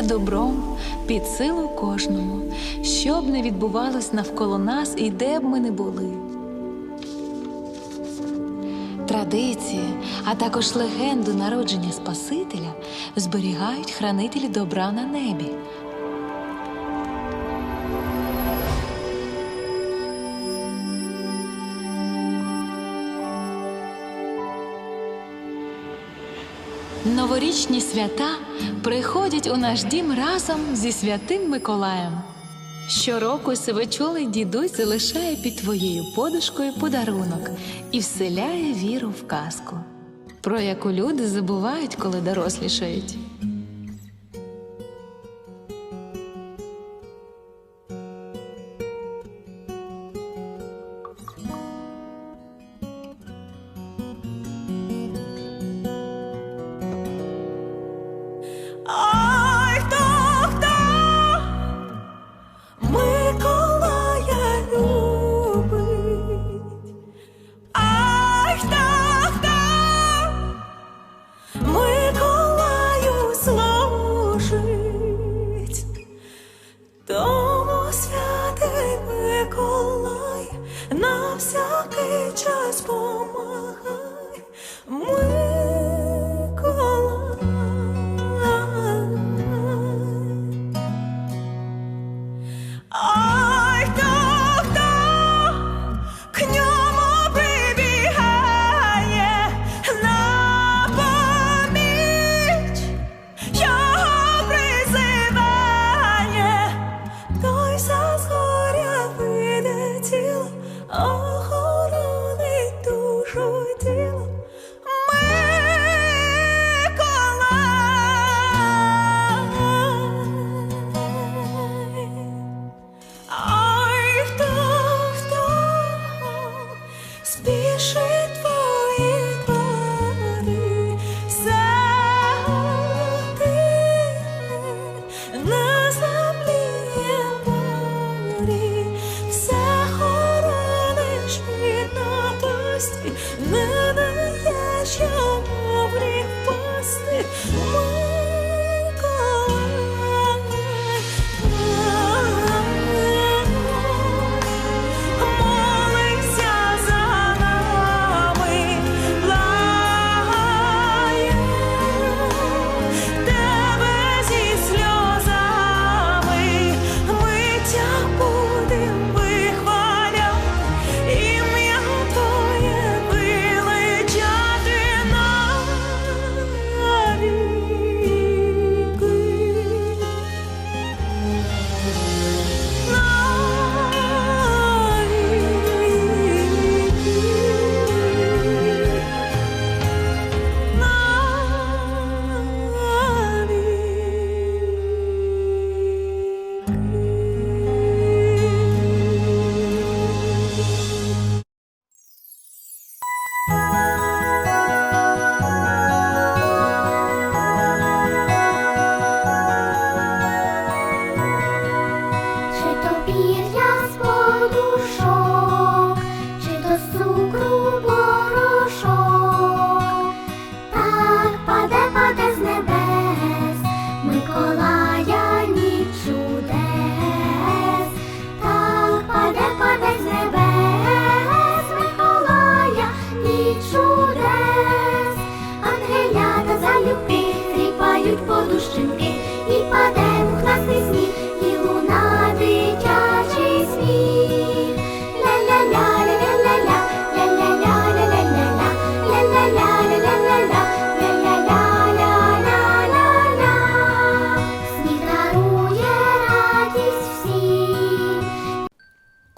Ділитися добром під силу кожному, що б не відбувалось навколо нас і де б ми не були. Традиції, а також легенду народження Спасителя зберігають хранителі добра на небі. Новорічні свята приходять у наш дім разом зі святим Миколаєм. Щороку сивочолий дідусь залишає під твоєю подушкою подарунок і вселяє віру в казку, про яку люди забувають, коли дорослішають.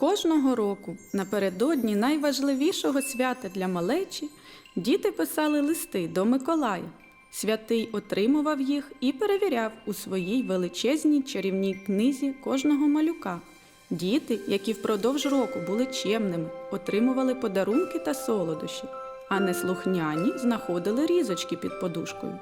Кожного року напередодні найважливішого свята для малечі діти писали листи до Миколая. Святий отримував їх і перевіряв у своїй величезній чарівній книзі кожного малюка. Діти, які впродовж року були чемними, отримували подарунки та солодощі, а неслухняні знаходили різочки під подушкою.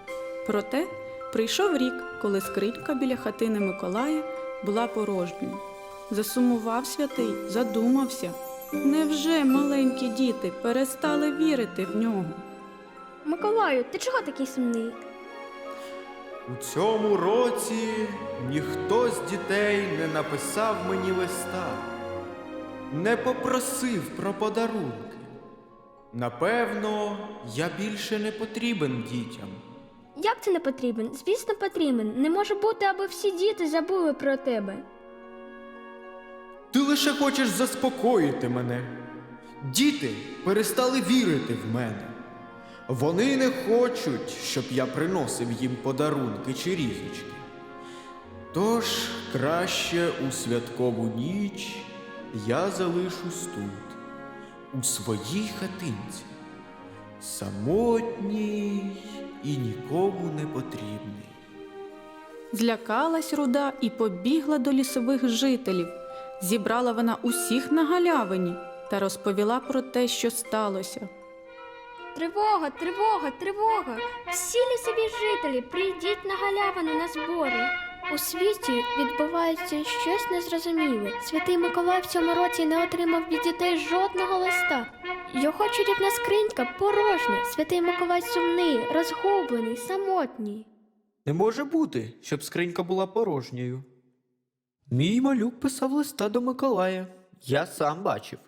Проте прийшов рік, коли скрипка біля хатини Миколая була порожньою. Засумував святий, задумався. Невже маленькі діти перестали вірити в нього? Миколаю, ти чого такий сумний? У цьому році ніхто з дітей не написав мені листа, не попросив про подарунки. Напевно, я більше не потрібен дітям. Як це не потрібен? Звісно, потрібен. Не може бути, аби всі діти забули про тебе. Ти лише хочеш заспокоїти мене. Діти перестали вірити в мене. Вони не хочуть, щоб я приносив їм подарунки чи різочки. Тож краще у святкову ніч я залишусь тут, у своїй хатинці, самотній і нікому не потрібний. Злякалась руда і побігла до лісових жителів. Зібрала вона усіх на галявині та розповіла про те, що сталося. Тривога, тривога, тривога! Всі лісові жителі, прийдіть на галявину на збори. У світі відбувається щось незрозуміле. Святий Миколай в цьому році не отримав від дітей жодного листа. Його чарівна скринька порожня. Святий Миколай сумний, розгублений, самотній. Не може бути, щоб скринька була порожньою. Мій малюк писав листа до Миколая. Я сам бачив.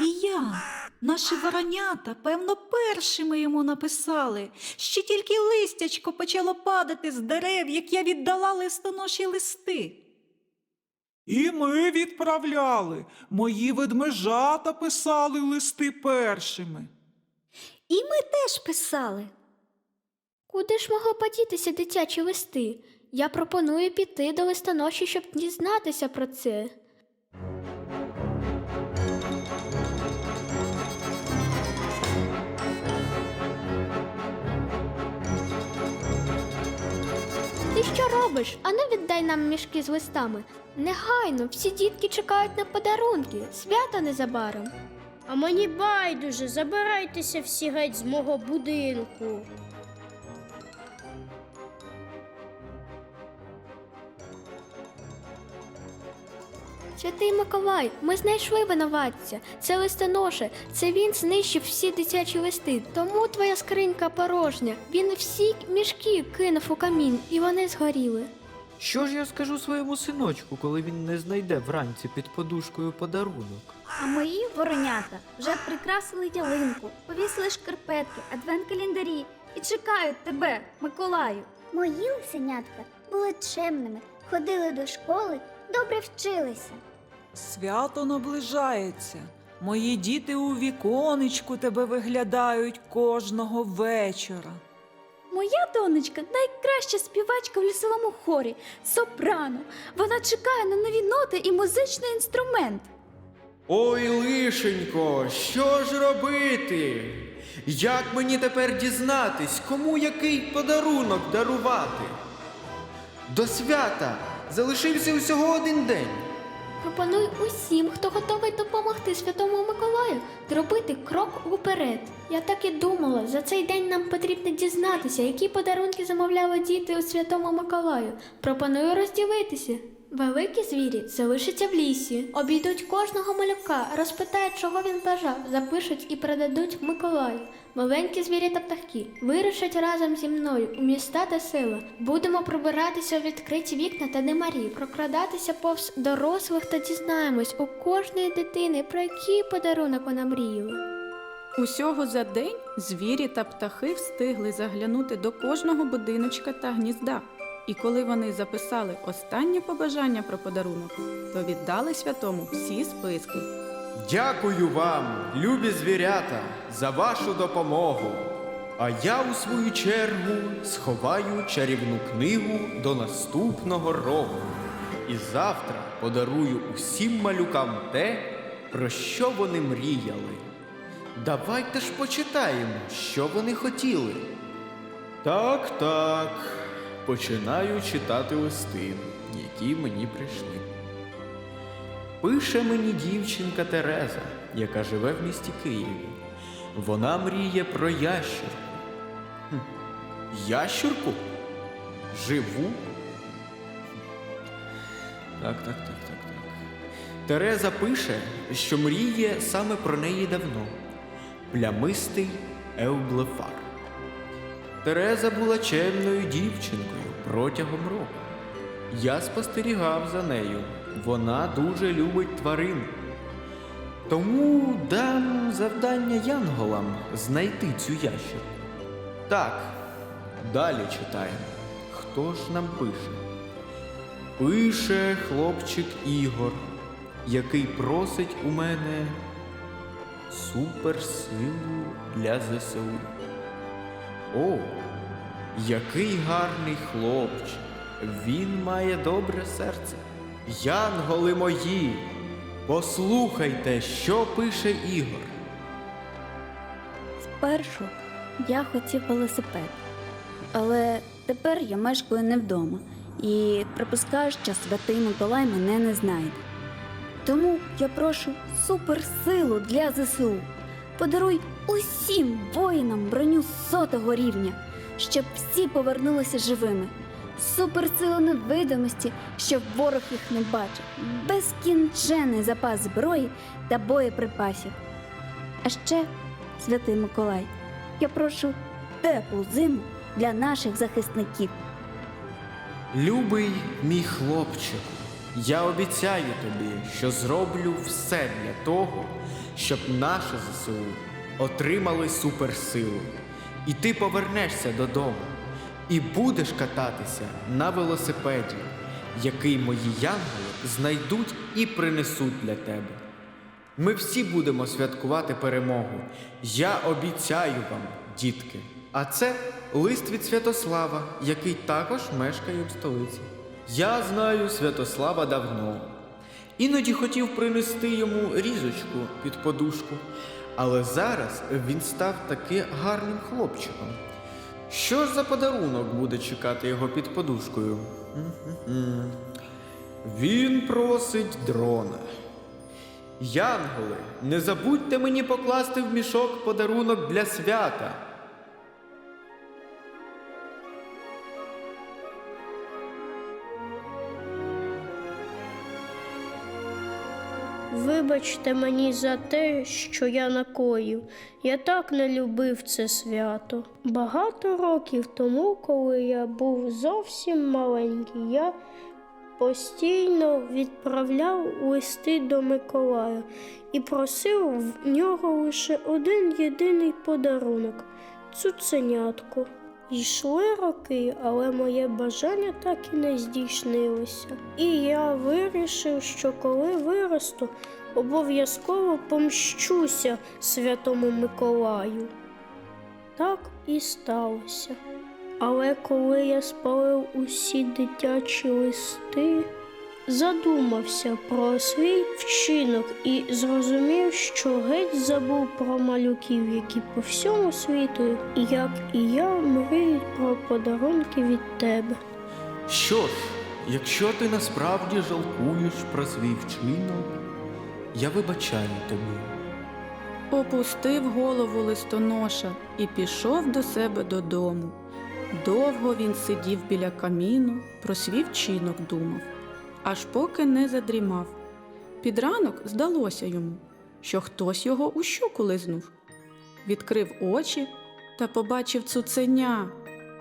І я. Наші воронята, певно, першими йому написали. Ще тільки листячко почало падати з дерев, як я віддала листоноші листи. І ми відправляли. Мої ведмежата писали листи першими. І ми теж писали. Куди ж могли подітися дитячі листи? Я пропоную піти до листоноші, щоб дізнатися про це. Ти що робиш? Ану віддай нам мішки з листами. Негайно, всі дітки чекають на подарунки. Свято незабаром. А мені байдуже, забирайтеся всі геть з мого будинку. Святий Миколай, ми знайшли винуватця. Це листоноша. Це він знищив всі дитячі листи. Тому твоя скринька порожня. Він всі мішки кинув у камін, і вони згоріли. Що ж я скажу своєму синочку, коли він не знайде вранці під подушкою подарунок? А мої воронята вже прикрасили ялинку, повісили шкарпетки, адвент-календарі і чекають тебе, Миколаю. Мої лисенятка були чемними, ходили до школи, добре вчилися. Свято наближається. Мої діти у віконечку тебе виглядають кожного вечора. Моя донечка найкраща співачка в лісовому хорі, сопрано. Вона чекає на нові ноти і музичний інструмент. Ой, лишенько, що ж робити? Як мені тепер дізнатись, кому який подарунок дарувати? До свята залишився усього один день. Пропоную усім, хто готовий допомогти Святому Миколаю, зробити крок уперед. Я так і думала, за цей день нам потрібно дізнатися, які подарунки замовляли діти у Святому Миколаю. Пропоную розділитися. Великі звірі залишаться в лісі, обійдуть кожного малюка, розпитають, чого він бажав, запишуть і передадуть Миколаю. Маленькі звірі та птахи вирушать разом зі мною у міста та села. Будемо пробиратися у відкриті вікна та димарі, прокрадатися повз дорослих та дізнаємось у кожної дитини, про який подарунок вона мріяла. Усього за день звірі та птахи встигли заглянути до кожного будиночка та гнізда. І коли вони записали останнє побажання про подарунок, то віддали святому всі списки. Дякую вам, любі звірята, за вашу допомогу. А я у свою чергу сховаю чарівну книгу до наступного року. І завтра подарую усім малюкам те, про що вони мріяли. Давайте ж почитаємо, що вони хотіли. Так, так. Починаю читати листи, які мені прийшли. Пише мені дівчинка Тереза, яка живе в місті Києві. Вона мріє про ящерку. Хм, Ящерку? Живу? Так, так, так, так, так. Тереза пише, що мріє саме про неї давно. Плямистий Евблефар. Тереза була чемною дівчинкою, протягом року. Я спостерігав за нею. Вона дуже любить тварин. Тому дам завдання янголам знайти цю ящерку. Так, далі читаємо. Хто ж нам пише? Пише хлопчик Ігор, який просить у мене суперсилу для ЗСУ. О, який гарний хлопчик. Він має добре серце. Янголи мої, послухайте, що пише Ігор. Спершу я хотів велосипед, але тепер я мешкаю не вдома і припускаю, що святий Миколай мене не знайде. Тому я прошу суперсилу для ЗСУ. Подаруй усім воїнам броню сотого рівня, щоб всі повернулися живими. Суперсилу невидимості, щоб ворог їх не бачив, безкінчений запас зброї та боєприпасів. А ще, святий Миколай, я прошу теплу зиму для наших захисників. Любий мій хлопчику, я обіцяю тобі, що зроблю все для того, щоб наше ЗСУ отримали суперсилу. І ти повернешся додому і будеш кататися на велосипеді, який мої янголи знайдуть і принесуть для тебе. Ми всі будемо святкувати перемогу. Я обіцяю вам, дітки. А це лист від Святослава, який також мешкає в столиці. Я знаю Святослава давно. Іноді хотів принести йому різочку під подушку, але зараз він став таки гарним хлопчиком. Що ж за подарунок буде чекати його під подушкою? Він просить дрона. Янголи, не забудьте мені покласти в мішок подарунок для свята. Вибачте мені за те, що я накоїв. Я так не любив це свято. Багато років тому, коли я був зовсім маленький, я постійно відправляв листи до Миколая і просив в нього лише один єдиний подарунок цуценятку. Йшли роки, але моє бажання так і не здійснилося. І я вирішив, що коли виросту, обов'язково помщуся святому Миколаю. Так і сталося. Але коли я спалив усі дитячі листи, задумався про свій вчинок і зрозумів, що геть забув про малюків, які по всьому світу, як і я, мріють про подарунки від тебе. Що ж, якщо ти насправді жалкуєш про свій вчинок, я вибачаю тобі. Опустив голову листоноша і пішов до себе додому. Довго він сидів біля каміну, про свій вчинок думав, аж поки не задрімав. Під ранок здалося йому, що хтось його у щоку лизнув. Відкрив очі та побачив цуценя.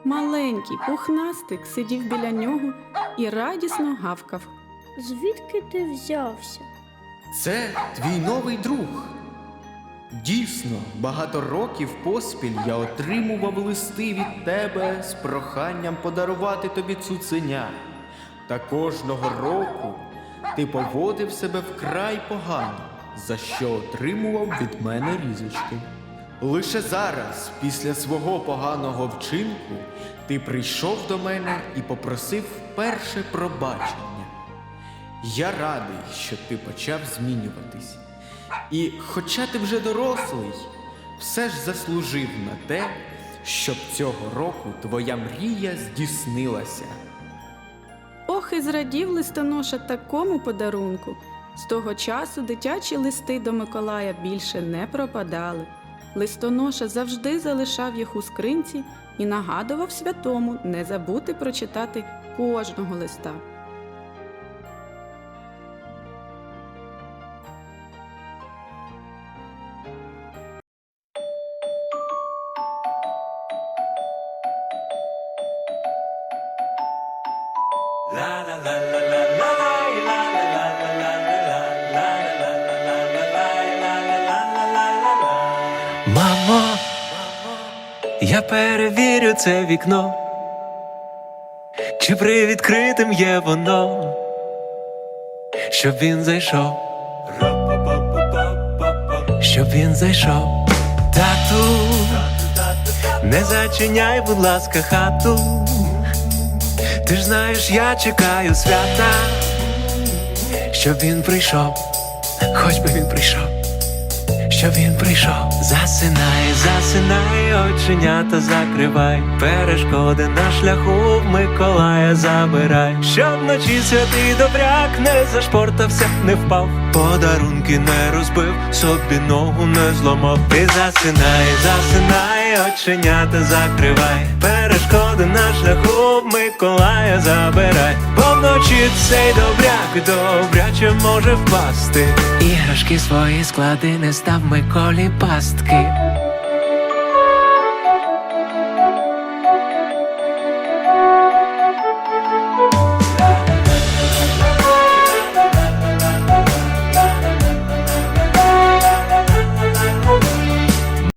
Маленький пухнастик сидів біля нього і радісно гавкав. Звідки ти взявся? Це твій новий друг. Дійсно, багато років поспіль я отримував листи від тебе з проханням подарувати тобі цуценя. Та кожного року ти поводив себе вкрай погано, за що отримував від мене різочки. Лише зараз, після свого поганого вчинку, ти прийшов до мене і попросив вперше пробачення. Я радий, що ти почав змінюватись. І, хоча ти вже дорослий, все ж заслужив на те, щоб цього року твоя мрія здійснилася. Ох, і зрадів листоноша такому подарунку. З того часу дитячі листи до Миколая більше не пропадали. Листоноша завжди залишав їх у скринці і нагадував святому не забути прочитати кожного листа. Перевірю це вікно, чи привідкритим є воно, щоб він зайшов, щоб він зайшов, тату, не зачиняй, будь ласка, хату. Ти ж знаєш, я чекаю свята, щоб він прийшов, хоч би він прийшов щоб він прийшов. Засинай, засинай, оченята закривай, перешкоди на шляху в Миколая забирай, щоб вночі святий добряк не зашпортався, не впав, подарунки не розбив, собі ногу не зламав. Ти засинай, засинай, оченята закривай, перешкоди на шляху Миколая забирай, бо вночі цей добряк добряче може впасти. Іграшки свої склади не став Миколі пастки.